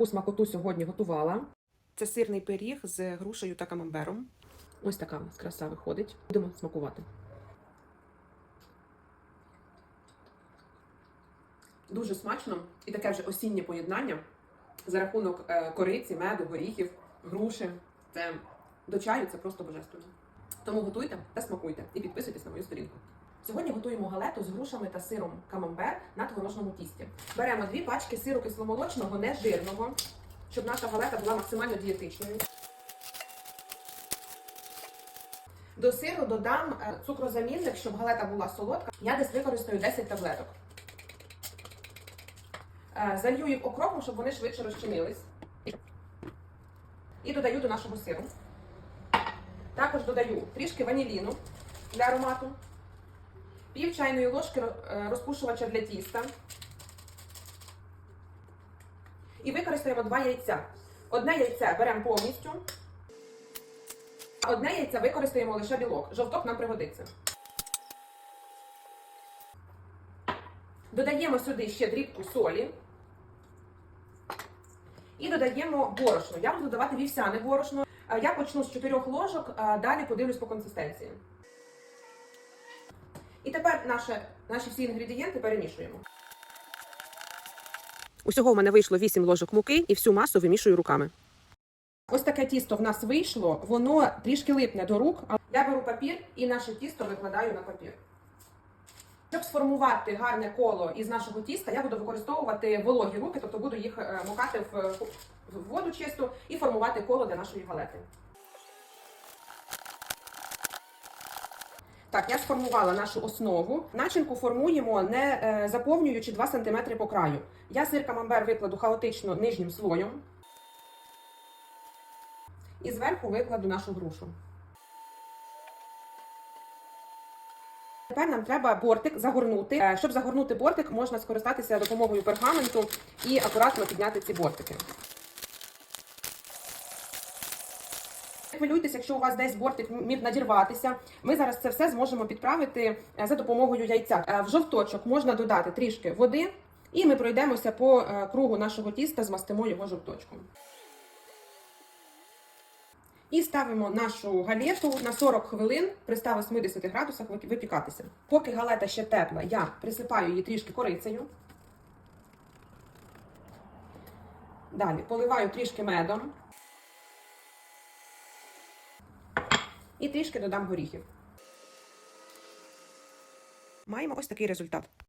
Таку смакоту сьогодні готувала. Це сирний пиріг з грушею та камамбером. Ось така у нас краса виходить. Будемо смакувати. Дуже смачно і таке вже осіннє поєднання за рахунок е, кориці, меду, горіхів, груші. Це до чаю це просто божественно. Тому готуйте та смакуйте і підписуйтесь на мою сторінку. Сьогодні готуємо галету з грушами та сиром камамбер на творожному тісті. Беремо дві пачки сиру кисломолочного, нежирного, щоб наша галета була максимально дієтичною. До сиру додам е, цукрозамінник, щоб галета була солодка. Я десь використаю 10 таблеток. Е, Залью їх окропом, щоб вони швидше розчинились. І додаю до нашого сиру. Також додаю трішки ваніліну для аромату, пів чайної ложки е, розпушувача для тіста. І використаємо два яйця. Одне яйце беремо повністю. Одне яйце використаємо лише білок. Жовток нам пригодиться. Додаємо сюди ще дрібку солі. І додаємо борошно. Я буду додавати вівсяне борошно. Я почну з 4 ложок, далі подивлюсь по консистенції. І тепер наше, наші всі інгредієнти перемішуємо. Усього в мене вийшло 8 ложок муки і всю масу вимішую руками. Ось таке тісто в нас вийшло, воно трішки липне до рук. Я беру папір і наше тісто викладаю на папір. Щоб сформувати гарне коло із нашого тіста, я буду використовувати вологі руки, тобто буду їх е, мокати в, в воду чисту і формувати коло для нашої галети. Так, я сформувала нашу основу. Начинку формуємо не е, заповнюючи 2 см по краю. Я сир камамбер викладу хаотично нижнім слоєм. І зверху викладу нашу грушу. Тепер нам треба бортик загорнути. Е, Щоб загорнути бортик, можна скористатися допомогою пергаменту і акуратно підняти ці бортики. Не хвилюйтесь, якщо у вас десь бортик міг надірватися. Ми зараз це все зможемо підправити е, за допомогою яйця. Е, В жовточок можна додати трішки води, і ми пройдемося по е, кругу нашого тіста, змастимо його жовточком. І ставимо нашу галету на 40 хвилин при 180 градусах випікатися. Поки галета ще тепла, я присипаю її трішки корицею. Далі поливаю трішки медом. І трішки додам горіхів. Маємо ось такий результат.